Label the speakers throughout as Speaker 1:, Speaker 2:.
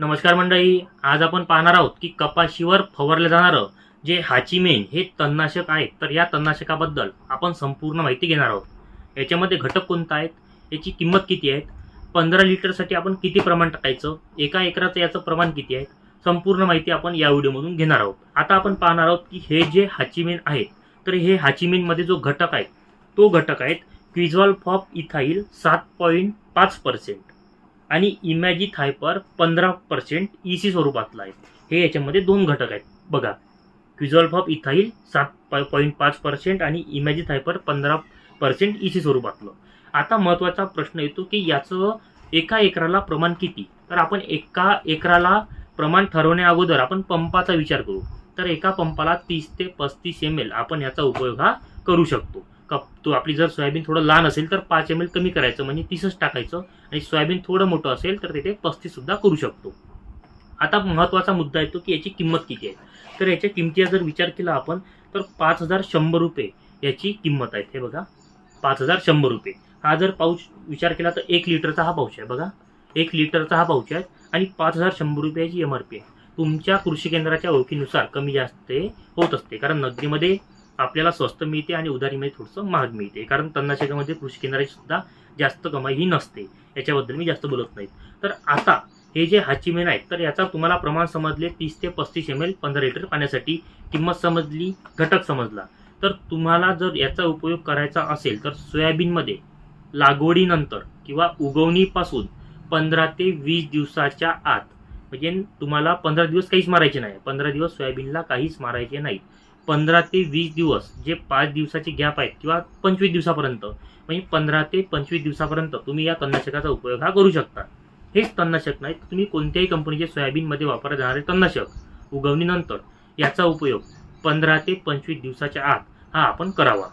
Speaker 1: नमस्कार मंडळी आज आपण पाहणार आहोत की कपाशीवर फवारलं जाणारं जे हाचीमेन हे तणनाशक आहे तर या तणनाशकाबद्दल आपण संपूर्ण माहिती घेणार आहोत. याच्यामध्ये घटक कोणता आहेत? याची किंमत किती आहे पंधरा लिटरसाठी आपण किती प्रमाण टाकायचं? एका एकराचं याचं प्रमाण किती आहे संपूर्ण माहिती आपण या व्हिडिओमधून घेणार आहोत. आता आपण पाहणार आहोत की हे जे हाचीमेन आहेत तर हे हाचीमेनमध्ये जो घटक आहे तो घटक आहेत क्विझॉल फॉप इथाईल सात पॉईंट पाच पर्सेंट. आणि इमॅजी थायपर पंधरा पर्सेंट ई सी स्वरूपातला आहे. हे याच्यामध्ये दोन घटक आहेत. बघा क्विझॉल्फ ऑफ इथाईल सात पॉईंट पाच पर्सेंट आणि इमॅजी थायपर पंधरा पर्सेंट ई सी स्वरूपातलं. आता महत्त्वाचा प्रश्न येतो की याचं एका एकराला प्रमाण किती? तर आपण एका एकराला प्रमाण ठरवण्या अगोदर आपण पंपाचा विचार करू. तर एका पंपाला तीस ते पस्तीस एम एल आपण याचा उपयोग हा करू शकतो. कप तो आपली जर सोयाबीन थोडं लहान असेल तर पाच एम एल कमी करायचं म्हणजे तीसच टाकायचं. आणि सोयाबीन थोडं मोठं असेल तर तिथे पस्तीस सुद्धा करू शकतो. आता महत्त्वाचा मुद्दा येतो की याची किंमत किती आहे. तर याच्या किमतीचा जर विचार केला आपण तर पाच हजार शंभर रुपये याची किंमत आहे. हे बघा पाच हजार शंभर रुपये. हा जर पाऊच विचार केला तर एक लिटरचा हा पाऊच आहे. बघा एक लिटरचा हा पाऊच आहे आणि पाच हजार शंभर रुपयाची एम आर पी आहे. तुमच्या कृषी केंद्राच्या ओळखीनुसार कमी जास्त होत असते. कारण नगदीमध्ये आपल्याला स्वस्त मिळते आणि उधारीमध्ये थोडंसं महाग मिळते. कारण तणनाशकामध्ये कृषी केंद्राची सुद्धा जास्त कमाई ही नसते. याच्याबद्दल मी जास्त बोलत नाही तर आता हे जे हाचीमेन आहेत तर याचा तुम्हाला प्रमाण समजले तीस ते पस्तीस एम एल पंधरा लिटर पाण्यासाठी किंमत समजली घटक समजला. तर तुम्हाला जर याचा उपयोग करायचा असेल तर सोयाबीनमध्ये लागवडीनंतर किंवा उगवणीपासून पंधरा ते वीस दिवसाच्या आत म्हणजे तुम्हाला पंधरा दिवस काहीच मारायचे नाही. पंधरा दिवस सोयाबीनला काहीच मारायचे नाही पंधरा ते वीस दिवस जे पाच दिवसाचे गॅप आहेत किंवा पंचवीस दिवसापर्यंत म्हणजे पंधरा ते पंचवीस दिवसापर्यंत तुम्ही या तणनाशकाचा उपयोग हा करू शकता. हेच तणनाशक नाही तुम्ही कोणत्याही कंपनीचे सोयाबीनमध्ये वापरले जाणारे तणनाशक उगवणीनंतर याचा उपयोग पंधरा ते पंचवीस दिवसाच्या आत हा आपण करावा.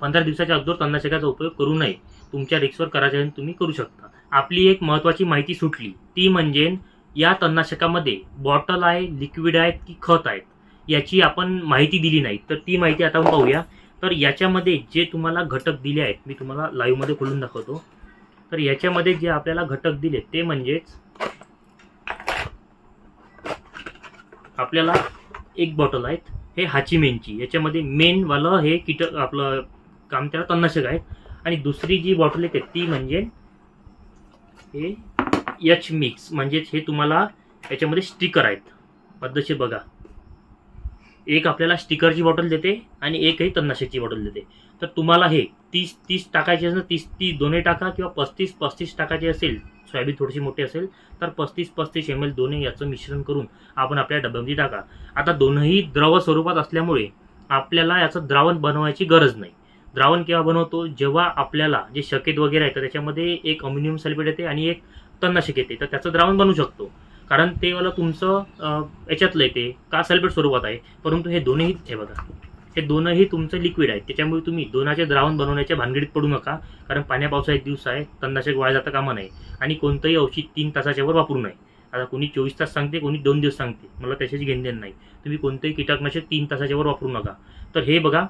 Speaker 1: पंधरा दिवसाच्या अगोदर तणनाशकाचा उपयोग करू नये. तुमच्या रिक्सवर करायच्या आहे तुम्ही करू शकता. आपली एक महत्त्वाची माहिती सुटली ती म्हणजे या तणनाशकामध्ये बॉटल आहे लिक्विड आहेत की खत आहेत याची आपण माहिती दिली नाही. तर ती माहिती आता आपण पाहूया. तर याच्यामध्ये जे तुम्हाला घटक दिले आहेत मी तुम्हाला लाईव्हमध्ये खोलून दाखवतो. तर याच्यामध्ये जे आपल्याला घटक दिले ते म्हणजेच आपल्याला एक बॉटल आहेत. हे हाचीमेनची. याच्यामध्ये मेनवालं हे कीटक आपलं काम त्याला तणनाशक आहे आणि दुसरी जी बॉटल येते ती म्हणजे हे एच मिक्स म्हणजेच हे तुम्हाला याच्यामध्ये स्टिकर आहेत. पद्धतशीर बघा. एक आपल्याला स्टिकरची बॉटल देते आणि एकही ही बॉटल देते. तर तुम्हाला हे तीस तीस टाकायची असेल तीस तीस दोन्ही टाका किंवा पस्तीस पस्तीस टाकायची असेल सोयाबीन थोडीशी मोठी असेल तर पस्तीस पस्तीस एम एल दोन्ही याचं मिश्रण करून आपण आपल्या डब्यामध्ये टाका. आता दोनही द्रव स्वरूपात असल्यामुळे आपल्याला याचं द्रावण बनवायची गरज नाही. द्रावण केव्हा बनवतो? जेव्हा आपल्याला जे शकेत वगैरे आहे तर त्याच्यामध्ये एक अम्युनियम सल्फेट येते आणि एक तणनाशक येते. तर त्याचं द्रावण बनवू शकतो. कारण ते वाला तुमचं अं, याच्यातलं येते का सल्फेट स्वरूपात आहे? परंतु हे दोन्ही हे बघा हे दोनही तुमचं लिक्विड आहे. त्याच्यामुळे तुम्ही दोनाचे द्रावण बनवण्याच्या भानगडीत पडू नका. कारण पाण्या पावसा एक दिवस आहे तणनाशक वाया जाता कामा नये. आणि कोणतंही औषध तीन तासाच्या वर वापरू नये. आता कोणी चोवीस तास सांगते कोणी दोन दिवस सांगते. मला त्याच्याची घेणदेण नाही. तुम्ही कोणतंही कीटकनाशक तीन तासाच्या वर वापरू नका. तर हे बघा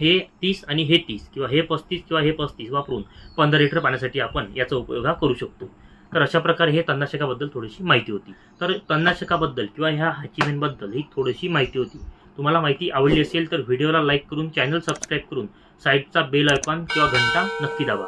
Speaker 1: हे तीस आणि हे तीस किंवा हे पस्तीस किंवा हे पस्तीस वापरून पंधरा लिटर पाण्यासाठी आपण याचा उपयोग हा करू शकतो. तर अशा प्रकारे हे तणनाशकाबद्दल थोडीशी माहिती होती. तर तणनाशकाबद्दल किंवा ह्या हाचीमेनबद्दल ही थोडीशी माहिती होती. तुम्हाला माहिती आवडली असेल तर व्हिडिओला लाईक करून चॅनल सबस्क्राईब करून साईडचा बेल आयकॉन किंवा घंटा नक्की दाबा.